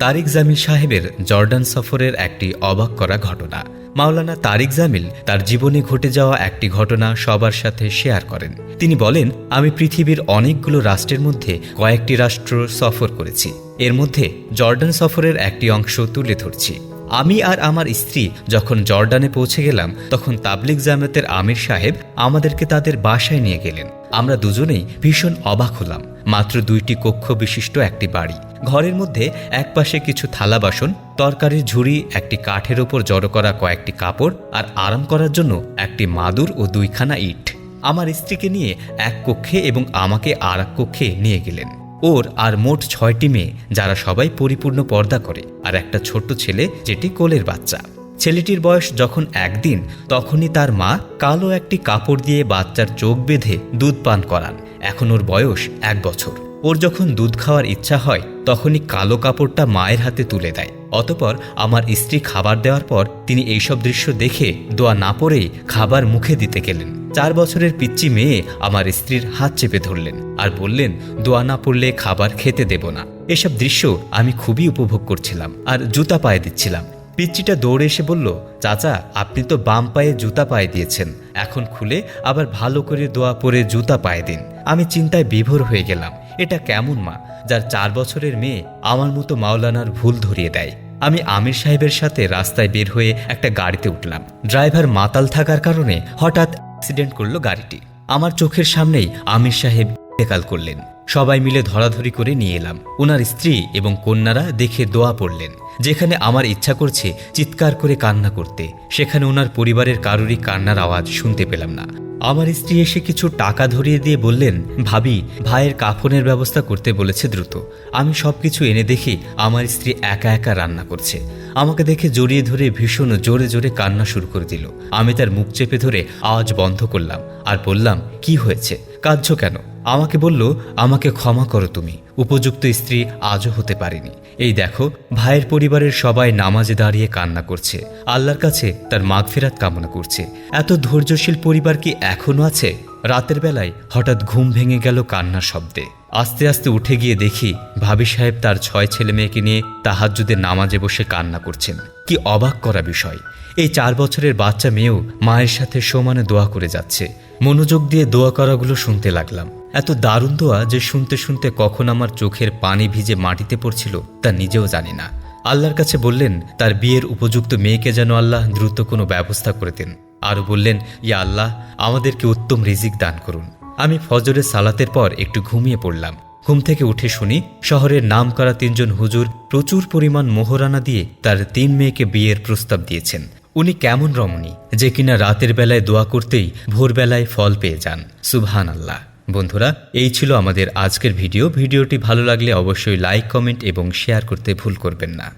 তারিক জামিল সাহেবের জর্ডান সফরের একটি অবাক করা ঘটনা। মাওলানা তারিক জামিল তার জীবনে ঘটে যাওয়া একটি ঘটনা সবার সাথে শেয়ার করেন। তিনি বলেন, আমি পৃথিবীর অনেকগুলো রাষ্ট্রের মধ্যে কয়েকটি রাষ্ট্র সফর করেছি। এর মধ্যে জর্ডান সফরের একটি অংশ তুলে ধরছি। আমি আর আমার স্ত্রী যখন জর্ডানে পৌঁছে গেলাম, তখন তাবলিক জামাতের আমির সাহেব আমাদেরকে তাদের বাসায় নিয়ে গেলেন। আমরা দুজনেই ভীষণ অবাক হলাম। মাত্র দুইটি কক্ষ বিশিষ্ট একটি বাড়ি। ঘরের মধ্যে একপাশে কিছু থালা বাসন তরকারির ঝুড়ি, একটি কাঠের ওপর জড়ো করা কয়েকটি কাপড় আর আরাম করার জন্য একটি মাদুর ও দুইখানা ইট। আমার স্ত্রীকে নিয়ে এক কক্ষে এবং আমাকে আর এক কক্ষে নিয়ে গেলেন। ওর আর মোট ছয়টি মেয়ে, যারা সবাই পরিপূর্ণ পর্দা করে আর একটা ছোট্ট ছেলে যেটি কোলের বাচ্চা। ছেলেটির বয়স যখন একদিন, তখনই তার মা কালো একটি কাপড় দিয়ে বাচ্চার চোখ বেঁধে দুধ পান করান। এখন ওর বয়স এক বছর। ওর যখন দুধ খাওয়ার ইচ্ছা হয়, তখনই কালো কাপড়টা মায়ের হাতে তুলে দেয়। অতপর আমার স্ত্রী খাবার দেওয়ার পর তিনি এইসব দৃশ্য দেখে দোয়া না পড়েই খাবার মুখে দিতে গেলেন। চার বছরের পিচ্চি মেয়ে আমার স্ত্রীর হাত চেপে ধরলেন আর বললেন, দোয়া না পড়লে খাবার খেতে দেব না। এসব দৃশ্য আমি খুবই উপভোগ করছিলাম আর জুতা পায়ে দিচ্ছিলাম। পিচ্চিটা দৌড়ে এসে বলল, চাচা, আপনি তো বাম পায়ে জুতা পায়ে দিয়েছেন। এখন খুলে আবার ভালো করে দোয়া পরে জুতা পায়ে দিন। আমি চিন্তায় বিভোর হয়ে গেলাম। এটা কেমন মা, যার চার বছরের মেয়ে আমার মতো মাওলানার ভুল ধরিয়ে দেয়। আমি আমির সাহেবের সাথে রাস্তায় বের হয়ে একটা গাড়িতে উঠলাম। ড্রাইভার মাতাল থাকার কারণে হঠাৎ অ্যাক্সিডেন্ট করল গাড়িটি। আমার চোখের সামনেই আমির সাহেব ইন্তেকাল করলেন। সবাই মিলে ধরাধরি করে নিয়ে এলাম। ওনার স্ত্রী এবং কন্যারা দেখে দোয়া পড়লেন, যেখানে আমার ইচ্ছা করছে চিৎকার করে কান্না করতে। সেখানে ওনার পরিবারের কারোরই কান্নার আওয়াজ শুনতে পেলাম না। আমার স্ত্রী এসে কিছু টাকা ধরিয়ে দিয়ে বললেন, ভাবি, ভাইয়ের কাফনের ব্যবস্থা করতে বলেছে দ্রুত। আমি সব কিছু এনে দেখি আমার স্ত্রী একা একা রান্না করছে। আমাকে দেখে জড়িয়ে ধরে ভীষণ জোরে জোরে কান্না শুরু করে দিল। আমি তার মুখ চেপে ধরে আওয়াজ বন্ধ করলাম আর বললাম, কি হয়েছে? কাঁদছ কেন? আমাকে বলল, আমাকে ক্ষমা করো তুমি। উপযুক্ত স্ত্রী আজও হতে পারেনি। এই দেখো, ভাইয়ের পরিবারের সবাই নামাজে দাঁড়িয়ে কান্না করছে। আল্লাহর কাছে তার মাগফেরাত কামনা করছে। এত ধৈর্যশীল পরিবার কি এখনও আছে? রাতের বেলায় হঠাৎ ঘুম ভেঙে গেল কান্নার শব্দে। আস্তে আস্তে উঠে গিয়ে দেখি, ভাবি সাহেব তার ছয় ছেলে মেয়েকে নিয়ে তাহাজ্জুদের নামাজে বসে কান্না করছেন। কি অবাক করা বিষয়। এই চার বছরের বাচ্চা মেয়েও মায়ের সাথে সমানে দোয়া করে যাচ্ছে। মনোযোগ দিয়ে দোয়া করাগুলো শুনতে লাগলাম। এত দারুণ দোয়া যে শুনতে শুনতে কখন আমার চোখের পানি ভিজে মাটিতে পড়ছিল তা নিজেও জানি না। আল্লাহর কাছে বললেন, তার বিয়ের উপযুক্ত মেয়েকে যেন আল্লাহ দ্রুত কোনো ব্যবস্থা করে দেন। আরও বললেন, ইয়া আল্লাহ, আমাদেরকে উত্তম রিজিক দান করুন। আমি ফজরের সালাতের পর একটু ঘুমিয়ে পড়লাম। ঘুম থেকে উঠে শুনি, শহরের নাম করা তিনজন হুজুর প্রচুর পরিমাণ মোহরানা দিয়ে তার তিন মেয়েকে বিয়ের প্রস্তাব দিয়েছেন। উনি কেমন রমণী যে কিনা রাতের বেলায় দোয়া করতেই ভোরবেলায় ফল পেয়ে যান। সুবহান আল্লাহ বন্ধুরা, এই ছিল আমাদের আজকের ভিডিও। ভিডিওটি ভালো লাগলে অবশ্যই লাইক, কমেন্ট এবং শেয়ার করতে ভুল করবেন না।